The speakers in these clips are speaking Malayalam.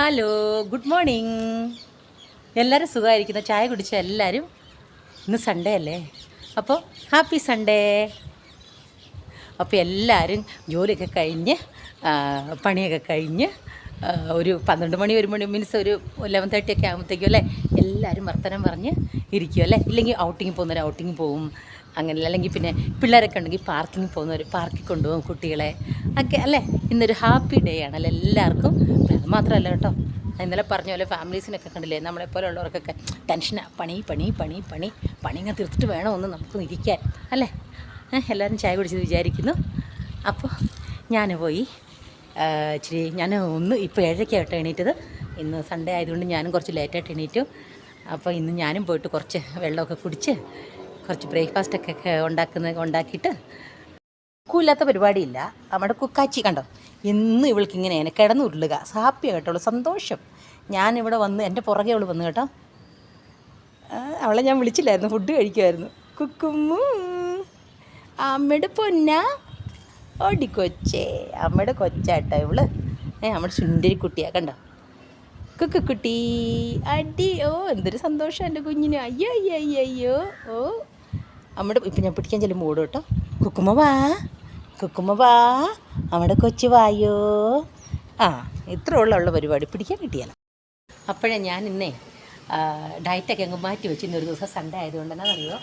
ഹലോ ഗുഡ് മോർണിംഗ് എല്ലാവരും സുഖമായിരിക്കുന്നു. ചായ കുടിച്ച എല്ലാവരും ഇന്ന് സൺഡേ അല്ലേ? അപ്പോൾ ഹാപ്പി സൺഡേ അപ്പോൾ എല്ലാവരും ജോലിയൊക്കെ കഴിഞ്ഞ് പണിയൊക്കെ കഴിഞ്ഞ് ഒരു പന്ത്രണ്ട് മണി ഒരു മണി മീൻസ് ഒരു ലെവൻ തേർട്ടി ഒക്കെ ആകുമ്പോഴത്തേക്കും അല്ലേ? എല്ലാവരും വർത്തനം പറഞ്ഞ് ഇരിക്കും അല്ലേ? ഇല്ലെങ്കിൽ ഔട്ടിങ് പോകുന്നവർ ഔട്ടിങ് പോകും അങ്ങനെ അല്ലെങ്കിൽ പിന്നെ പിള്ളേരൊക്കെ ഉണ്ടെങ്കിൽ പാർക്കിങ് പോകുന്നവർ പാർക്കിൽ കൊണ്ടുപോകും കുട്ടികളെ. ഒക്കെ അല്ലേ? ഇന്നൊരു ഹാപ്പി ഡേ ആണല്ലോ എല്ലാവർക്കും മാത്രമല്ല കേട്ടോ. ഇന്നലെ പറഞ്ഞ പോലെ ഫാമിലീസിനൊക്കെ കണ്ടില്ലേ നമ്മളെ പോലെയുള്ളവർക്കൊക്കെ ടെൻഷനാണ് പണി പണി പണി പണി പണി ഇങ്ങനെ തീർത്തിട്ട് വേണം നമുക്ക് ഇരിക്കാൻ അല്ലേ? എല്ലാവരും ചായ കുടിച്ചത് വിചാരിക്കുന്നു. അപ്പോൾ ഞാൻ പോയി ഇച്ചിരി ഞാൻ ഒന്ന് ഇപ്പോൾ ഏഴരയ്ക്കായിട്ട് എണീറ്റത്. ഇന്ന് സൺഡേ ആയതുകൊണ്ട് ഞാനും കുറച്ച് ലേറ്റായിട്ട് എണീറ്റു. അപ്പോൾ ഇന്ന് ഞാനും പോയിട്ട് കുറച്ച് വെള്ളമൊക്കെ കുടിച്ച് കുറച്ച് ബ്രേക്ക്ഫാസ്റ്റൊക്കെ ഉണ്ടാക്കുന്ന ഉണ്ടാക്കിയിട്ട്. കൂല്ലാത്ത പരിപാടിയില്ല. നമ്മുടെ കുക്കാച്ചി കണ്ടോ? എന്നും ഇവൾക്ക് ഇങ്ങനെയാണ് കിടന്ന് ഉരുളുക ഹാപ്പിയാണ് കേട്ടോ സന്തോഷം. ഞാനിവിടെ വന്ന് എന്റെ പുറകെ അവൾ വന്നു കേട്ടോ. അവളെ ഞാൻ വിളിച്ചില്ലായിരുന്നു. ഫുഡ് കഴിക്കുമായിരുന്നു കുക്കുമ്മു അമ്മയുടെ പൊന്ന. ഓടി കൊച്ചേ. അമ്മയുടെ കൊച്ചാട്ടോ ഇവൾ. ഏ നമ്മുടെ കുട്ടിയാ കണ്ടോ? കുക്കുക്കുട്ടി അടി. ഓ എന്തൊരു സന്തോഷം എന്റെ കുഞ്ഞിന്. അയ്യോ അയ്യോ അയ്യോ ഓ. അമ്മയുടെ ഇപ്പം ഞാൻ പിടിക്കാൻ ചെല്ലുമ്പോൾ ഓടും കേട്ടോ. കുക്കുമ്മ വാ. കുക്കുമ്മ വാ അവിടെ കൊച്ചു വായോ. ആ ഇത്ര ഉള്ള പരിപാടി പിടിക്കാൻ കിട്ടിയാലോ. അപ്പോഴേ ഞാൻ ഇന്നേ ഡയറ്റൊക്കെ അങ്ങ് മാറ്റി വെച്ച് ഒരു ദിവസം സൺഡേ ആയതുകൊണ്ട് എന്നാണെന്നറിയോ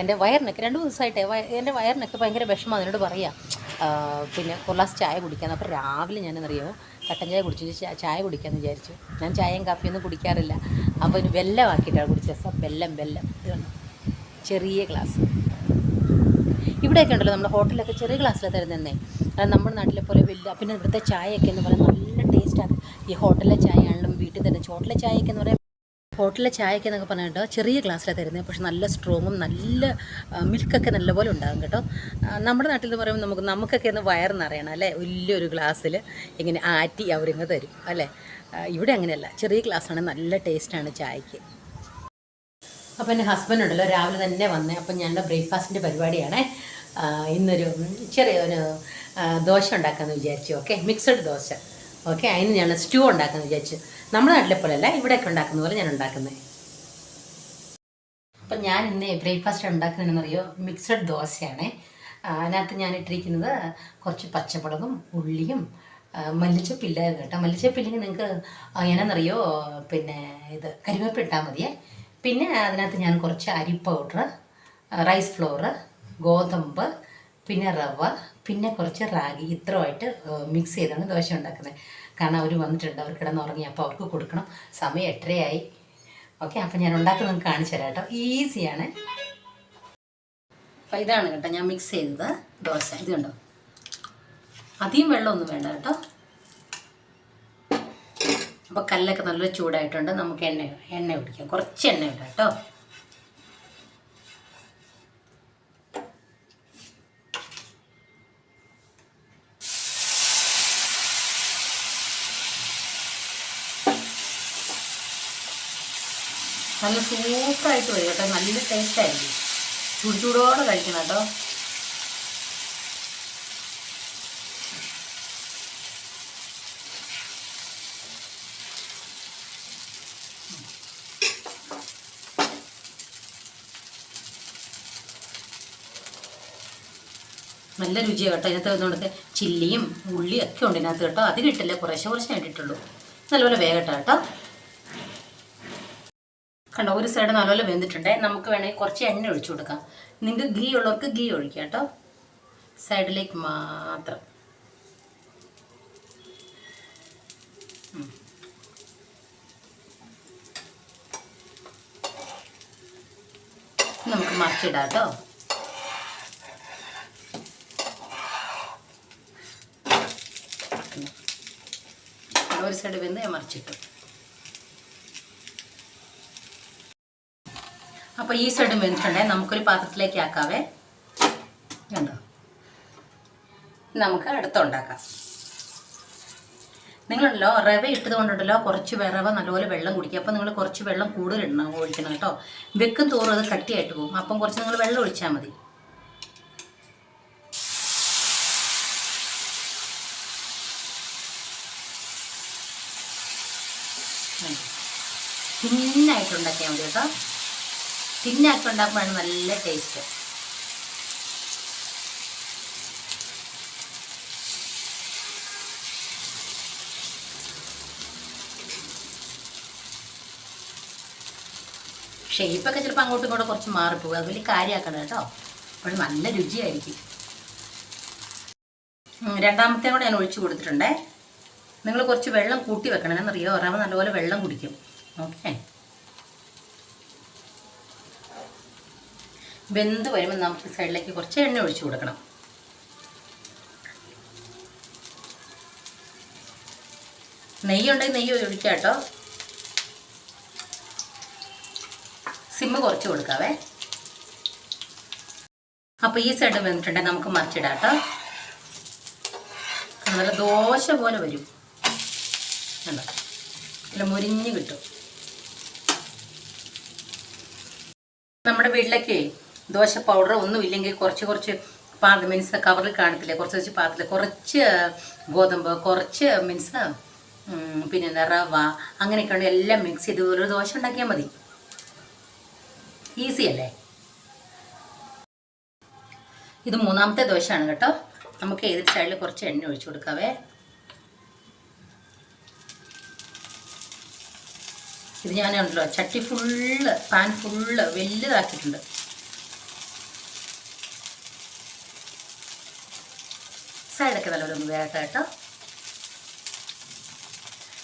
എന്റെ വയറിനൊക്കെ രണ്ട് ദിവസമായിട്ടേ എന്റെ വയറിനൊക്കെ ഭയങ്കര വിഷമം അതിനോട് പറയാം. പിന്നെ കൊള്ളാസ് ചായ കുടിക്കാൻ അപ്പോൾ രാവിലെ ഞാനെന്നറിയോ കട്ടൻ ചായ കുടിച്ചു ചായ കുടിക്കാമെന്ന് വിചാരിച്ചു. ഞാൻ ചായയും കാപ്പിയൊന്നും കുടിക്കാറില്ല. അപ്പോൾ ഒരു വെല്ലമാക്കിയിട്ടാണ് കുടിച്ചത്. വെല്ലം വെല്ലം. ഇത് ചെറിയ ഗ്ലാസ്. ഇവിടെയൊക്കെ ഉണ്ടല്ലോ നമ്മുടെ ഹോട്ടലിലൊക്കെ ചെറിയ ഗ്ലാസ്സിൽ തരുന്നേ അത് നമ്മുടെ നാട്ടിലെ പോലെ വലിയ പിന്നെ ഇവിടുത്തെ ചായയൊക്കെ എന്ന് പറയുന്നത് നല്ല ടേസ്റ്റാണ് ഈ ഹോട്ടലിലെ ചായ ആണെങ്കിലും വീട്ടിൽ തന്നെ ഹോട്ടലിലെ ചായയൊക്കെ എന്ന് പറയുമ്പോൾ ഹോട്ടലിലെ ചായയൊക്കെ എന്നൊക്കെ പറഞ്ഞിട്ട് ചെറിയ ഗ്ലാസ്സിലാണ് തരുന്നത് പക്ഷെ നല്ല സ്ട്രോങ്ങും നല്ല മിൽക്കൊക്കെ നല്ലപോലെ ഉണ്ടാകും കേട്ടോ. നമ്മുടെ നാട്ടിൽ എന്ന് പറയുമ്പോൾ നമുക്ക് നമുക്കൊക്കെ ഒന്ന് വയറെന്നറിയണം അല്ലേ? വലിയൊരു ഗ്ലാസ്സിൽ ഇങ്ങനെ ആറ്റി അവരിങ്ങ് തരും അല്ലേ? ഇവിടെ അങ്ങനെയല്ല ചെറിയ ഗ്ലാസ്സാണ് നല്ല ടേസ്റ്റാണ് ചായക്ക് അപ്പോൾ എന്റെ ഹസ്ബൻഡ് ഉണ്ടല്ലോ രാവിലെ തന്നെ വന്നേ. അപ്പം ഞങ്ങളുടെ ബ്രേക്ക്ഫാസ്റ്റിന്റെ പരിപാടിയാണേ. ഇന്നൊരു ചെറിയൊരു ദോശ ഉണ്ടാക്കാമെന്ന് വിചാരിച്ചു ഓക്കെ മിക്സഡ് ദോശ ഓക്കെ അതിന് ഞാൻ സ്റ്റൂ ഉണ്ടാക്കാമെന്ന് വിചാരിച്ചു. നമ്മുടെ നാട്ടിലെ പോലെയല്ല ഇവിടെയൊക്കെ ഉണ്ടാക്കുന്ന പോലെ ഞാൻ ഉണ്ടാക്കുന്നത് അപ്പം ഞാൻ ഇന്ന് ബ്രേക്ക്ഫാസ്റ്റ് ഉണ്ടാക്കുന്നതെന്നറിയോ? മിക്സഡ് ദോശയാണേ. അതിനകത്ത് ഞാൻ ഇട്ടിരിക്കുന്നത് കുറച്ച് പച്ചമുളകും ഉള്ളിയും മല്ലിച്ചപ്പില്ലായിരുന്നു മല്ലിച്ചപ്പില്ല കേട്ടോ. മല്ലിച്ചപ്പില്ലെങ്കിൽ നിങ്ങൾക്ക് എങ്ങനെയെന്നറിയോ പിന്നെ ഇത് കരിവേപ്പില ഇട്ടാൽ മതിയേ. പിന്നെ അതിനകത്ത് ഞാൻ കുറച്ച് അരി പൗഡർ റൈസ് ഫ്ലോർ ഗോതമ്പ് പിന്നെ റവ പിന്നെ കുറച്ച് റാഗി. ഇത്രയുമായിട്ട് മിക്സ് ചെയ്താണ് ദോശ ഉണ്ടാക്കുന്നത്. കാരണം അവർ വന്നിട്ടുണ്ട് അവർ കിടന്നുറങ്ങി അപ്പോൾ അവർക്ക് കൊടുക്കണം. സമയം എട്ടരയായി. ഓക്കെ അപ്പം ഞാൻ ഉണ്ടാക്കുന്നത് കാണിച്ചു തരാം കേട്ടോ. ഈസിയാണ് അപ്പം ഇതാണ് കേട്ടോ ഞാൻ മിക്സ് ചെയ്തത് ദോശ. ഇതുണ്ടോ അധികം വെള്ളമൊന്നും വേണ്ട കേട്ടോ. അപ്പോൾ കല്ലൊക്കെ നല്ല ചൂടായിട്ടുണ്ട്. നമുക്ക് എണ്ണ എണ്ണ പിടിക്കാം കുറച്ച് എണ്ണ ഇടാം കേട്ടോ. നല്ല സൂപ്പറായിട്ട് വരും കേട്ടോ. നല്ല ടേസ്റ്റായിരിക്കും ചൂട് ചൂടോടെ കഴിക്കണം കേട്ടോ. നല്ല രുചിയാണ് കേട്ടോ. ഇതിനകത്ത് വന്നുകൊണ്ട് ചില്ലിയും ഉള്ളിയും ഒക്കെ ഉണ്ട് ഇതിനകത്ത് കേട്ടോ. അധികം ഇട്ടില്ല കുറേശ്ശെ കുറച്ച് ഇട്ടിട്ടുള്ളൂ നല്ലപോലെ വേഗട്ടോ കേട്ടോ. കണ്ടോ ഒരു സൈഡ് നല്ലപോലെ വെന്തിട്ടുണ്ടേ. നമുക്ക് വേണമെങ്കിൽ കുറച്ച് എണ്ണ ഒഴിച്ചു കൊടുക്കാം. നിങ്ങൾക്ക് ഗീ ഉള്ളവർക്ക് ഗീ ഒഴിക്കാം കേട്ടോ. സൈഡിലേക്ക് മാത്രം. നമുക്ക് മറിച്ചിടാം കേട്ടോ. സൈഡ് വെന്ത് ഞാൻ മറിച്ചിട്ടു. അപ്പോൾ ഈ സൈഡും വെന്തിട്ടുണ്ടേ നമുക്കൊരു പാത്രത്തിലേക്ക് ആക്കാവേ. കണ്ടോ? നമുക്ക് അടുത്ത ഉണ്ടാക്കാം. നിങ്ങളുണ്ടല്ലോ റവ ഇട്ടത് കൊണ്ടുണ്ടല്ലോ കുറച്ച് വിറവ നല്ലപോലെ വെള്ളം കുടിക്കുക. അപ്പം നിങ്ങൾ കുറച്ച് വെള്ളം കൂടുതൽ ഇടണം ഒഴിക്കണം കേട്ടോ. വെക്കും തോറും അത് കട്ടിയായിട്ട് പോകും. അപ്പം കുറച്ച് നിങ്ങൾ വെള്ളം ഒഴിച്ചാൽ മതി. തിന്നായിട്ട് ഉണ്ടാക്കിയാൽ മതി കേട്ടോ. തിന്നാക്കി ഉണ്ടാക്കുമ്പോഴാണ് നല്ല ടേസ്റ്റ് ഷേപ്പൊക്കെ ചിലപ്പോൾ അങ്ങോട്ടും ഇങ്ങോട്ടും കുറച്ച് മാറിപ്പോകും. അത് വലിയ കാര്യമാക്കണം കേട്ടോ. അപ്പോൾ നല്ല രുചിയായിരിക്കും. രണ്ടാമത്തെ കൂടെ ഞാൻ ഒഴിച്ചു കൊടുത്തിട്ടുണ്ടേ. നിങ്ങൾ കുറച്ച് വെള്ളം കൂട്ടി വെക്കണം. എന്നറിയോ? റവ നല്ലപോലെ വെള്ളം കുടിക്കും. ഓക്കെ വെന്ത് വരുമ്പോൾ നമുക്ക് സൈഡിലേക്ക് കുറച്ച് എണ്ണ ഒഴിച്ചു കൊടുക്കണം. നെയ്യ് ഉണ്ടെങ്കിൽ നെയ്യ് ഒഴിക്കാം കേട്ടോ. സിമ്മ് കുറച്ച് കൊടുക്കാവേ. അപ്പോൾ ഈ സൈഡ് വന്നിട്ടുണ്ടെങ്കിൽ നമുക്ക് മറിച്ചിടാം കേട്ടോ. നല്ല ദോശ പോലെ വരും. മുരിഞ്ഞ് കിട്ടും. നമ്മുടെ വീട്ടിലൊക്കെ ദോശ പൗഡർ ഒന്നും ഇല്ലെങ്കിൽ കുറച്ച് കുറച്ച് പാത് മീൻസ് കവറിൽ കാണത്തില്ലേ? കുറച്ച് കുറച്ച് പാത്രത്തിൽ കുറച്ച് ഗോതമ്പ് കുറച്ച് മീൻസ് പിന്നെ റവ അങ്ങനെയൊക്കെ ഉണ്ട്. എല്ലാം മിക്സ് ചെയ്ത് ഒരു ദോശ ഉണ്ടാക്കിയാൽ മതി. ഈസി അല്ലേ? ഇത് മൂന്നാമത്തെ ദോശയാണ് കേട്ടോ. നമുക്ക് ഏത് സൈഡിൽ കുറച്ച് എണ്ണ ഒഴിച്ചു കൊടുക്കാവേ? ഇത് ഞാനുണ്ടല്ലോ ചട്ടി ഫുള്ള് പാൻ ഫുള്ള് വലുതാക്കിയിട്ടുണ്ട്. സൈഡൊക്കെ നല്ലപോലെ ഒന്ന് വേകട്ടെ കേട്ടോ.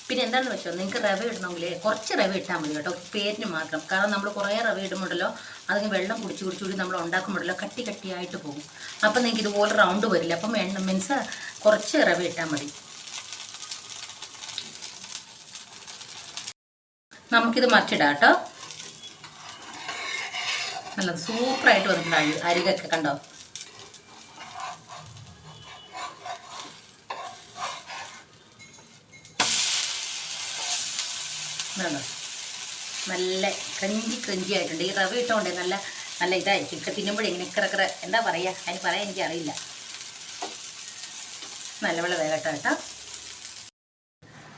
പിന്നെ എന്താണെന്ന് വെച്ചോ നിങ്ങൾക്ക് റവ ഇടണമെങ്കിൽ കുറച്ച് റവ ഇട്ടാൽ മതി കേട്ടോ. പേരിന് മാത്രം. കാരണം നമ്മൾ കുറേ റവ ഇടുമ്പോഴല്ലോ അതിന് വെള്ളം കുടിച്ച് കുടിച്ച് കുടി നമ്മൾ ഉണ്ടാക്കുമ്പോഴല്ലോ കട്ടി കട്ടിയായിട്ട് പോകും. അപ്പം നിങ്ങൾക്ക് ഇതുപോലെ റൗണ്ട് വരില്ല. അപ്പം മീൻസ് കുറച്ച് റവ ഇട്ടാൽ മതി. നമുക്കിത് മറിച്ചിടാം കേട്ടോ. നല്ല സൂപ്പറായിട്ട് വന്നിട്ടുണ്ട് അരി അരികൊക്കെ കണ്ടോ? നല്ല ക്രഞ്ചി ക്രഞ്ചി ആയിട്ടുണ്ട്. ഈ റവ ഇട്ടോണ്ട് നല്ല നല്ല ഇതായിരിക്കും. ഇക്ക തിന്നുമ്പോഴേ ഇങ്ങനെ ഇക്കറ എന്താ പറയുക അതിന് പറയാൻ എനിക്കറിയില്ല. നല്ലപോലെ വേഗട്ടോ കേട്ടോ.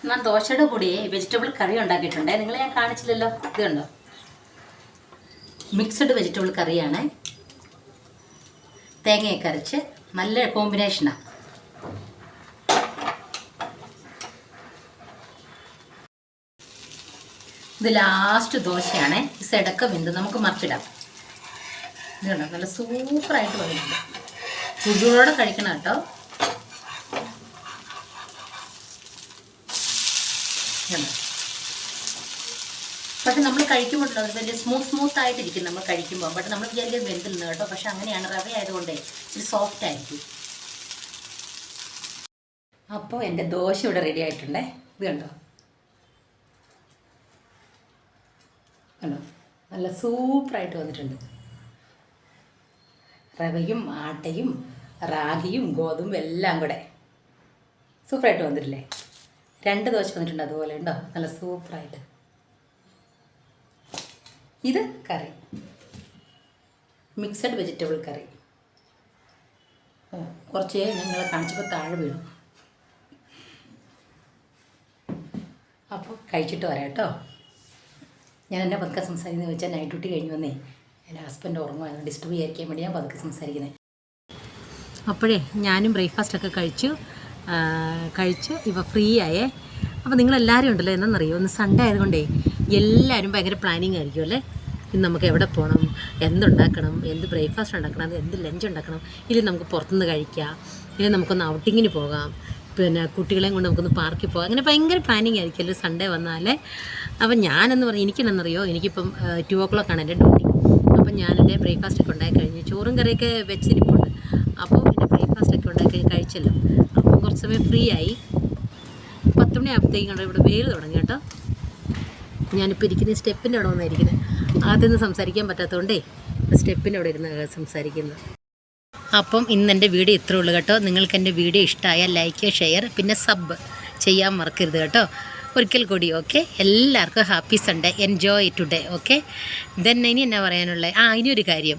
ഞാൻ ദോശയുടെ കൂടി വെജിറ്റബിൾ കറി ഉണ്ടാക്കിയിട്ടുണ്ട്. നിങ്ങളെ ഞാൻ കാണിച്ചില്ലല്ലോ. ഇത് കണ്ടോ മിക്സഡ് വെജിറ്റബിൾ കറിയാണ് തേങ്ങയൊക്കെ അരച്ച് നല്ല കോമ്പിനേഷനാണ് ഇത് ലാസ്റ്റ് ദോശയാണ്. ഈ സൈഡൊക്കെ വെന്ത് നമുക്ക് മറിച്ചിടാം. ഇത് കണ്ടോ നല്ല സൂപ്പറായിട്ട് വന്നിട്ടുണ്ട്. ചുടുകളോടെ കഴിക്കണം കേട്ടോ. പക്ഷെ നമ്മൾ കഴിക്കുമ്പോഴല്ലോ അത് വലിയ സ്മൂത്ത് സ്മൂത്ത് ആയിട്ടിരിക്കും നമ്മൾ കഴിക്കുമ്പോൾ ബട്ട് നമ്മൾ വിചാരിക്കും വെന്തില്ല കേട്ടോ. പക്ഷെ അങ്ങനെയാണ് റവ ആയതുകൊണ്ട് ഇച്ചിരി സോഫ്റ്റ് ആയിരിക്കും. അപ്പോൾ എന്റെ ദോശ ഇവിടെ റെഡി ആയിട്ടുണ്ടേ. ഇത് കണ്ടോ? കണ്ടോ? നല്ല സൂപ്പറായിട്ട് വന്നിട്ടുണ്ട്. റവയും ആട്ടയും റാഗിയും ഗോതമ്പും എല്ലാം കൂടെ. സൂപ്പറായിട്ട് വന്നിട്ടില്ലേ? രണ്ട് ദോശ വന്നിട്ടുണ്ട് അതുപോലെ ഉണ്ടോ? നല്ല സൂപ്പറായിട്ട്. ഇത് കറി. മിക്സഡ് വെജിറ്റബിൾ കറി. കുറച്ച് ഞങ്ങൾ കാണിച്ചപ്പോൾ താഴെ വീണു. അപ്പോൾ കഴിച്ചിട്ട് വരാം കേട്ടോ. ഞാൻ എന്നെ പതുക്കെ സംസാരിക്കുന്നത് വെച്ചാൽ നൈറ്റ് ഡ്യൂട്ടി കഴിഞ്ഞ് വന്നേ. എന്റെ ഹസ്ബൻഡ് ഉറങ്ങും അതുകൊണ്ട് ഡിസ്റ്റർബ് ചെയ്യാൻ വേണ്ടി ഞാൻ പതുക്കെ സംസാരിക്കുന്നത് അപ്പോഴേ ഞാനും ബ്രേക്ക്ഫാസ്റ്റ് ഒക്കെ കഴിച്ചു. കഴിച്ച് ഇവ ഫ്രീ ആയേ അപ്പോൾ നിങ്ങളെല്ലാവരും ഉണ്ടല്ലോ എന്നറിയോ ഒന്ന് സൺഡേ ആയതുകൊണ്ടേ എല്ലാവരും ഭയങ്കര പ്ലാനിങ് ആയിരിക്കും അല്ലേ? ഇന്ന് നമുക്ക് എവിടെ പോകണം എന്തുണ്ടാക്കണം? എന്ത് ബ്രേക്ക്ഫാസ്റ്റ് ഉണ്ടാക്കണം? എന്ത് ലഞ്ച് ഉണ്ടാക്കണം? ഇല്ല നമുക്ക് പുറത്തുനിന്ന് കഴിക്കാം. ഇല്ല നമുക്കൊന്ന് ഔട്ടിങ്ങിന് പോകാം. പിന്നെ കുട്ടികളെയും കൊണ്ട് നമുക്കൊന്ന് പാർക്കിൽ പോകാം. അങ്ങനെ ഭയങ്കര പ്ലാനിങ് ആയിരിക്കും അല്ലേ സൺഡേ വന്നാൽ അപ്പം ഞാനെന്ന് പറഞ്ഞാൽ എനിക്കെന്നറിയോ എനിക്കിപ്പം ടു ഓ ക്ലോക്കാണ് എന്റെ ഡ്യൂട്ടി അപ്പം ഞാൻ എന്റെ ബ്രേക്ക്ഫാസ്റ്റ് ഒക്കെ ഉണ്ടാക്കി കഴിഞ്ഞു ചോറും കറിയൊക്കെ വെച്ചിരിപ്പുണ്ട്. അപ്പോൾ എന്റെ ബ്രേക്ക്ഫാസ്റ്റ് ഒക്കെ ഉണ്ടാക്കി കഴിച്ചല്ലോ. അപ്പം കുറച്ച് സമയം ഫ്രീ ആയി പത്ത് മണിയാകുമ്പോഴത്തേക്കും കണ്ടോ ഇവിടെ വെയിൽ തുടങ്ങി കേട്ടോ. ഞാനിപ്പോൾ ഇരിക്കുന്ന സ്റ്റെപ്പിന്റെ അവിടെ വന്നായിരിക്കുന്നത് ആദ്യം നിന്ന് സംസാരിക്കാൻ പറ്റാത്തതുകൊണ്ടേ സ്റ്റെപ്പിന്റെ അവിടെ ഇരുന്ന് സംസാരിക്കുന്നത് അപ്പം ഇന്ന് എന്റെ വീഡിയോ ഇത്രേ ഉള്ളൂ കേട്ടോ. നിങ്ങൾക്ക് എന്റെ വീഡിയോ ഇഷ്ടമായാൽ ലൈക്ക് ഷെയർ പിന്നെ സബ് ചെയ്യാൻ മറക്കരുത് കേട്ടോ. ഒരിക്കൽ കൂടി ഓക്കെ? എല്ലാവർക്കും happy Sunday. Enjoy today okay? Then ഇനി എന്നാ പറയാനുള്ളത് ആ ഇനിയൊരു കാര്യം.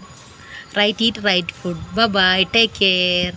Right eat right food bye take care